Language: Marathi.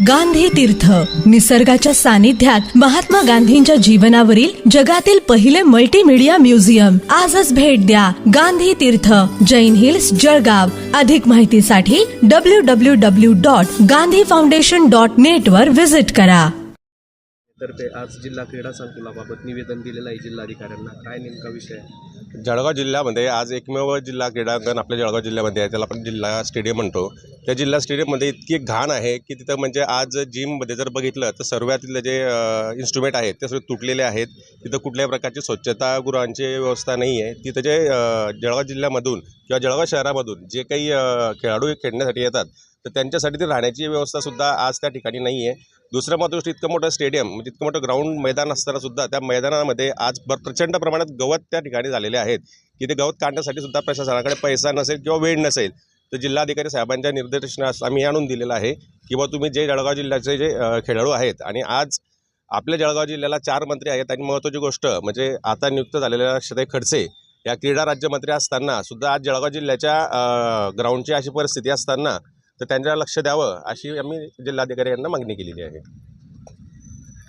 गांधी तीर्थ. निसर्गाच्या सानिध्यात महात्मा गांधींच्या जीवनावरील जगातील पहिले मल्टीमीडिया म्युझियम आजच भेट द्या गांधी तीर्थ जैन हिल्स जळगाव. अधिक माहितीसाठी W W W dot Gandhi foundation dot net वर व्हिजिट करा. तर्फे आज जिल्हा क्रीडा संकुलाबाबत निवेदन दिलेलं आहे जिल्हाधिकाऱ्यांना. काय नेमका विषय आहे? जळगाव जिल्ह्यामध्ये आज एकमेव जिल्हा क्रीडांगण आपल्या जळगाव जिल्ह्यामध्ये आहे. त्याला आपण जिल्हा स्टेडियम म्हणतो. त्या जिल्हा स्टेडियममध्ये इतकी घाण आहे की तिथं म्हणजे आज जिममध्ये जर बघितलं तर सर्वातील जे इन्स्ट्रुमेंट आहेत ते सगळे तुटलेले आहेत. तिथं कुठल्याही प्रकारची स्वच्छतागृहांची व्यवस्था नाही आहे. तिथं जे जळगाव जिल्ह्यामधून किंवा जळगाव शहरामधून जे काही खेळाडू खेळण्यासाठी येतात तर त्यांच्यासाठी ती राहण्याची व्यवस्थासुद्धा आज त्या ठिकाणी नाही आहे दुसरं महत्त्व इतकं मोठं स्टेडियम म्हणजे इतकं मोठं ग्राउंड मैदान असतानासुद्धा त्या मैदानामध्ये आज बर प्रचंड प्रमाणात गवत त्या ठिकाणी झालेले आहेत. की ते गवत काढण्यासाठी सुद्धा प्रशासनाकडे पैसा नसेल किंवा वेळ नसेल तर जिल्हाधिकारी साहेबांच्या निर्देशनास आम्ही आणून दिलेलं आहे. किंवा तुम्ही जे जळगाव जिल्ह्याचे जे खेळाडू आहेत आणि आज आपल्या जळगाव जिल्ह्याला चार मंत्री आहेत आणि महत्त्वाची गोष्ट म्हणजे आता नियुक्त झालेल्या श्रेय खडसे या क्रीडा राज्यमंत्री असताना सुद्धा आज जळगाव जिल्ह्याच्या ग्राउंडची अशी परिस्थिती असताना तर त्यांच्या लक्ष द्यावं अशी आम्ही जिल्हाधिकारी यांना मागणी केलेली आहे.